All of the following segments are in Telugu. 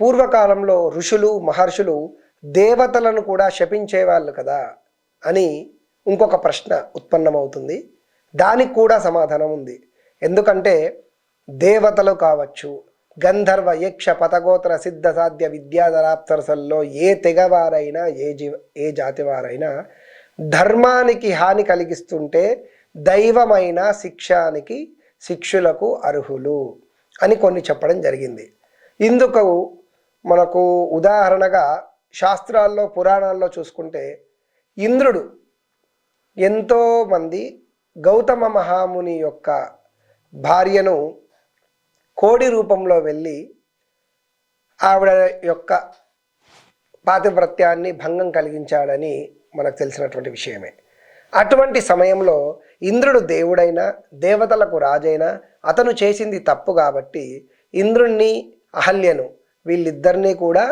పూర్వకాలంలో ఋషులు మహర్షులు దేవతలను కూడా శపించేవాళ్ళు కదా అని ఇంకొక ప్రశ్న ఉత్పన్నమవుతుంది. దానికి కూడా సమాధానం ఉంది. ఎందుకంటే దేవతలు కావచ్చు గంధర్వ యక్ష పతగోత్ర సిద్ధ సాధ్య విద్యాధరాప్తరసల్లో ఏ తెగవారైనా ఏ జీవ ఏ జాతి వారైనా ధర్మానికి హాని కలిగిస్తుంటే దైవమైన శిక్షానికి శిక్షులకు అర్హులు అని కొన్ని చెప్పడం జరిగింది. ఇందుకు మనకు ఉదాహరణగా శాస్త్రాల్లో పురాణాల్లో చూసుకుంటే ఇంద్రుడు ఎంతోమంది గౌతమ మహాముని యొక్క భార్యను కోడి రూపంలో వెళ్ళి ఆవిడ యొక్క పాతివ్రత్యాన్ని భంగం కలిగించాడని మనకు తెలిసినటువంటి విషయమే. అటువంటి సమయంలో ఇంద్రుడు దేవుడైనా దేవతలకు రాజైనా అతను చేసింది తప్పు కాబట్టి ఇంద్రుణ్ణి అహల్యను వీళ్ళిద్దరినీ కూడా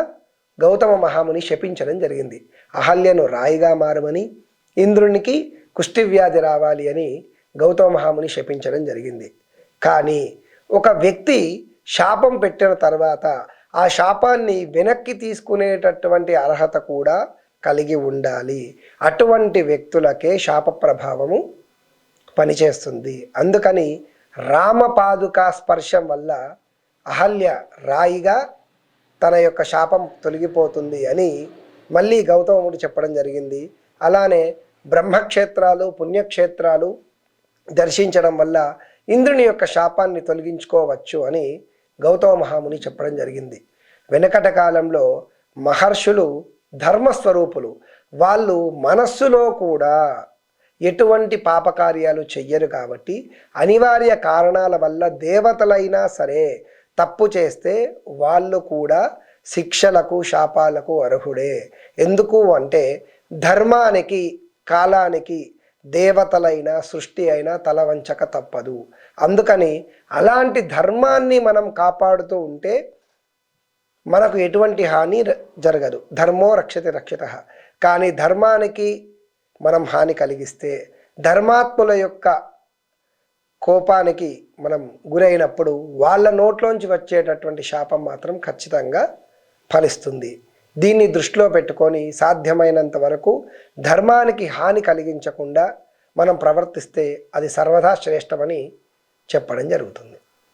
గౌతమ మహాముని శపించడం జరిగింది. అహల్యను రాయిగా మారమని ఇంద్రునికి కుష్టి వ్యాధి రావాలి అని గౌతమ మహాముని శపించడం జరిగింది. కానీ ఒక వ్యక్తి శాపం పెట్టిన తర్వాత ఆ శాపాన్ని వెనక్కి తీసుకునేటటువంటి అర్హత కూడా కలిగి ఉండాలి. అటువంటి వ్యక్తులకే శాప ప్రభావము పనిచేస్తుంది. అందుకని రామపాదుకా స్పర్శం వల్ల అహల్య రాయిగా తన యొక్క శాపం తొలగిపోతుంది అని మళ్ళీ గౌతముడు చెప్పడం జరిగింది. అలానే బ్రహ్మక్షేత్రాలు పుణ్యక్షేత్రాలు దర్శించడం వల్ల ఇంద్రుని యొక్క శాపాన్ని తొలగించుకోవచ్చు అని గౌతమ మహాముని చెప్పడం జరిగింది. వెనకట కాలంలో మహర్షులు ధర్మస్వరూపులు వాళ్ళు మనస్సులో కూడా ఎటువంటి పాపకార్యాలు చెయ్యరు కాబట్టి అనివార్య కారణాల వల్ల దేవతలైనా సరే తప్పు చేస్తే వాళ్ళు కూడా శిక్షలకు శాపాలకు అర్హుడే. ఎందుకు అంటే ధర్మానికి కాలానికి దేవతలైన సృష్టి అయినా తల వంచక తప్పదు. అందుకని అలాంటి ధర్మాన్ని మనం కాపాడుతూ ఉంటే మనకు ఎటువంటి హాని జరగదు. ధర్మో రక్షతి రక్షిత. కానీ ధర్మానికి మనం హాని కలిగిస్తే ధర్మాత్ముల యొక్క కోపానికి మనం గురైనప్పుడు వాళ్ళ నోట్లోంచి వచ్చేటటువంటి శాపం మాత్రం ఖచ్చితంగా ఫలిస్తుంది. దీన్ని దృష్టిలో పెట్టుకొని సాధ్యమైనంత వరకు ధర్మానికి హాని కలిగించకుండా మనం ప్రవర్తిస్తే అది సర్వదా శ్రేష్టమని చెప్పడం జరుగుతుంది.